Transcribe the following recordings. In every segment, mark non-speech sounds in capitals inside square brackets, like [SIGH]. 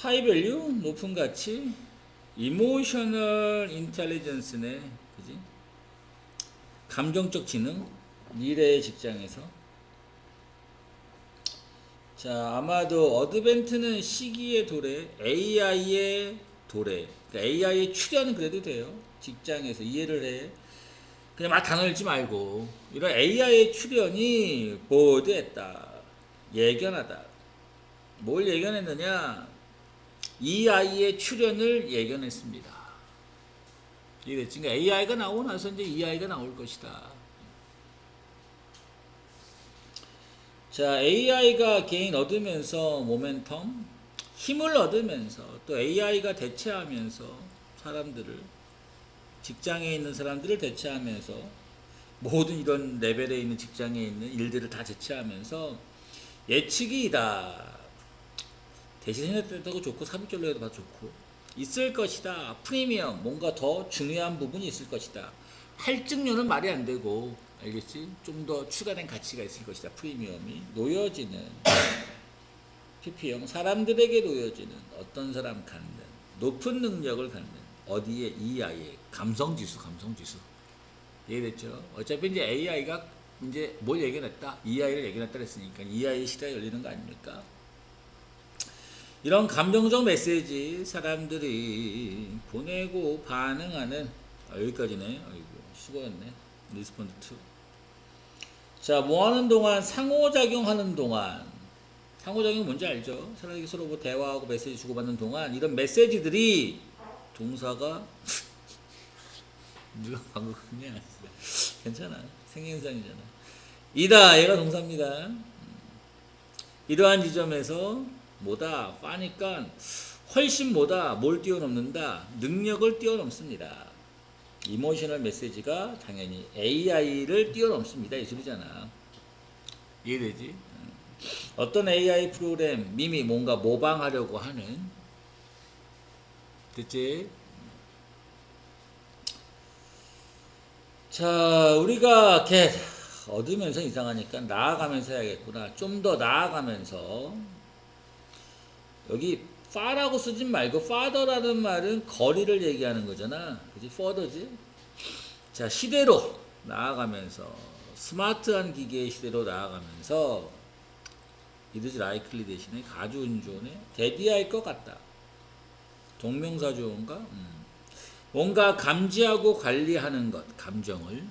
하이 밸류 높은 가치 이모셔널 인텔리전스네. 그지? 감정적 지능 미래의 직장에서. 자 아마도 어드벤트는 시기의 도래 AI의 도래. 그러니까 AI의 출현 그래도 돼요. 직장에서 이해를 해. 그냥 막 단어 읽지 말고. 이런 AI의 출현이 보드했다. 예견하다. 뭘 예견했느냐 이 아이의 출현을 예견했습니다. 이랬지. 그러니까 AI가 나오고 나서 이제 이 아이가 나올 것이다. 자, AI가 개인 얻으면서 모멘텀, 힘을 얻으면서 또 AI가 대체하면서 사람들을 직장에 있는 사람들을 대체하면서 모든 이런 레벨에 있는 직장에 있는 일들을 다 대체하면서 예측이다. 대신 생각했다고 좋고 삽입절로 해도 봐도 좋고 있을 것이다. 프리미엄 뭔가 더 중요한 부분이 있을 것이다. 할증료는 말이 안 되고 알겠지? 좀 더 추가된 가치가 있을 것이다. 프리미엄이 놓여지는 [LAUGHS] PP형 사람들에게 놓여지는 어떤 사람 갖는 높은 능력을 갖는 어디에 이 아이의 감성 지수, 감성 지수 이해됐죠? 어차피 이제 AI가 이제 뭘 얘기했다? 이 아이를 얘기했다 그랬으니까 이 아이 시대가 열리는 거 아닙니까? 이런 감정적 메시지 사람들이 보내고 반응하는 아, 여기까지네. 아이고 수고했네. 리스폰드 2. 자, 뭐 하는 동안 상호작용하는 동안 상호작용 뭔지 알죠? 사람이 서로 뭐 대화하고 메시지 주고받는 동안 이런 메시지들이 동사가 [LAUGHS] 누가 방금 그냥 괜찮아 생긴상이잖아 이다 얘가 동사입니다 음. 이러한 지점에서 뭐다 빠니까 훨씬 뭐다 뭘 뛰어넘는다 능력을 뛰어넘습니다 이모셔널 메시지가 당연히 AI를 뛰어넘습니다 이 소리잖아 이해되지? 음. 어떤 AI 프로그램 미미 뭔가 모방하려고 하는 됐지? 자 우리가 걔 얻으면서 이상하니까 나아가면서 해야겠구나 좀 더 나아가면서 여기 far라고 쓰진 말고 father라는 말은 거리를 얘기하는 거잖아. 그지? further지? 자, 시대로 나아가면서 스마트한 기계의 시대로 나아가면서 이르지 라이클리 대신에 가주 운전에 대비할 것 같다. 동명사 조어인가? 음. 뭔가 감지하고 관리하는 것, 감정을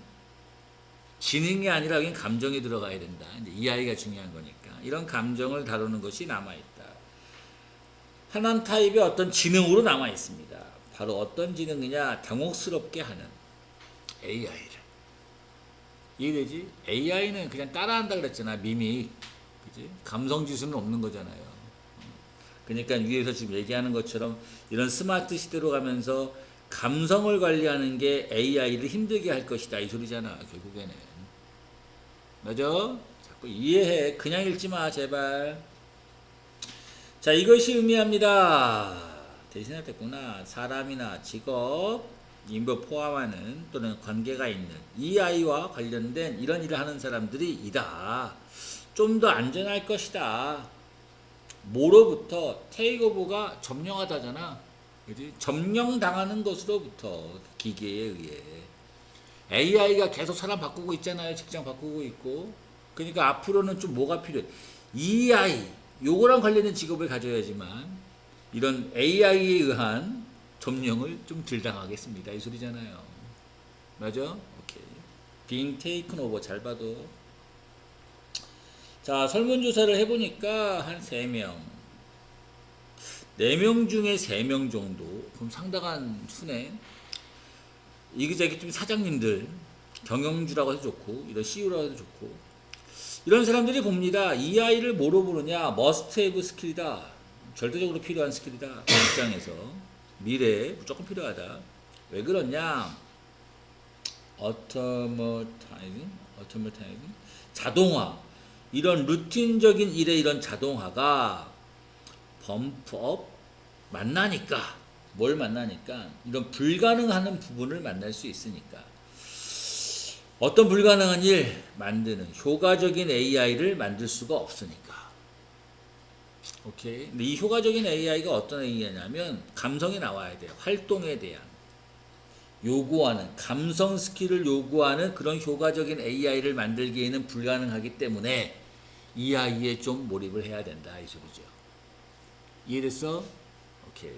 지능이 아니라 여긴 감정이 들어가야 된다. 이제 이 아이가 중요한 거니까 이런 감정을 다루는 것이 남아 있다. 하나는 타입의 어떤 지능으로 남아 있습니다. 바로 어떤 지능이냐? 당혹스럽게 하는 AI를. 이해되지? AI는 그냥 따라한다 그랬잖아. 미믹. 그지? 감성 지수는 없는 거잖아요. 그러니까 위에서 지금 얘기하는 것처럼 이런 스마트 시대로 가면서 감성을 관리하는 게 AI를 힘들게 할 것이다. 이 소리잖아. 결국에는. 맞아? 자꾸 이해해. 그냥 읽지 마. 제발. 자, 이것이 의미합니다. 대신했구나. 사람이나 직업, 인부 포함하는 또는 관계가 있는 이 아이와 관련된 이런 일을 하는 사람들이 이다. 좀 더 안전할 것이다. 뭐로부터 테이크오버가 점령하다잖아. 그지? 점령당하는 것으로부터 기계에 의해 AI가 계속 사람 바꾸고 있잖아요. 직장 바꾸고 있고. 그러니까 앞으로는 좀 뭐가 필요해? 이 아이 요거랑 관련된 직업을 가져야지만 이런 AI에 의한 점령을 좀 덜 당하겠습니다. 이 소리잖아요. 맞아? 오케이. being taken over 잘 봐도. 자, 설문조사를 해보니까 한 3명. 4명 중에 3명 정도. 그럼 상당한 수네. 이기저기 좀 사장님들, 경영주라고 해도 좋고, 이런 CEO라고 해도 좋고, 이런 사람들이 봅니다. 이 아이를 뭐로 부르냐? must have 스킬이다. 절대적으로 필요한 스킬이다. 그 입장에서. 미래에 무조건 필요하다. 왜 그러냐? automatizing, automatizing, 자동화. 이런 루틴적인 일의 이런 자동화가 범프업 만나니까 뭘 만나니까 이런 불가능하는 부분을 만날 수 있으니까 어떤 불가능한 일 만드는 효과적인 AI를 만들 수가 없으니까 오케이. 근데 이 효과적인 AI가 어떤 AI냐면 감성이 나와야 돼요. 활동에 대한 요구하는 감성 스킬을 요구하는 그런 효과적인 AI를 만들기에는 불가능하기 때문에 이 아이에 좀 몰입을 해야 된다 이 소리죠. 이해됐어? 오케이.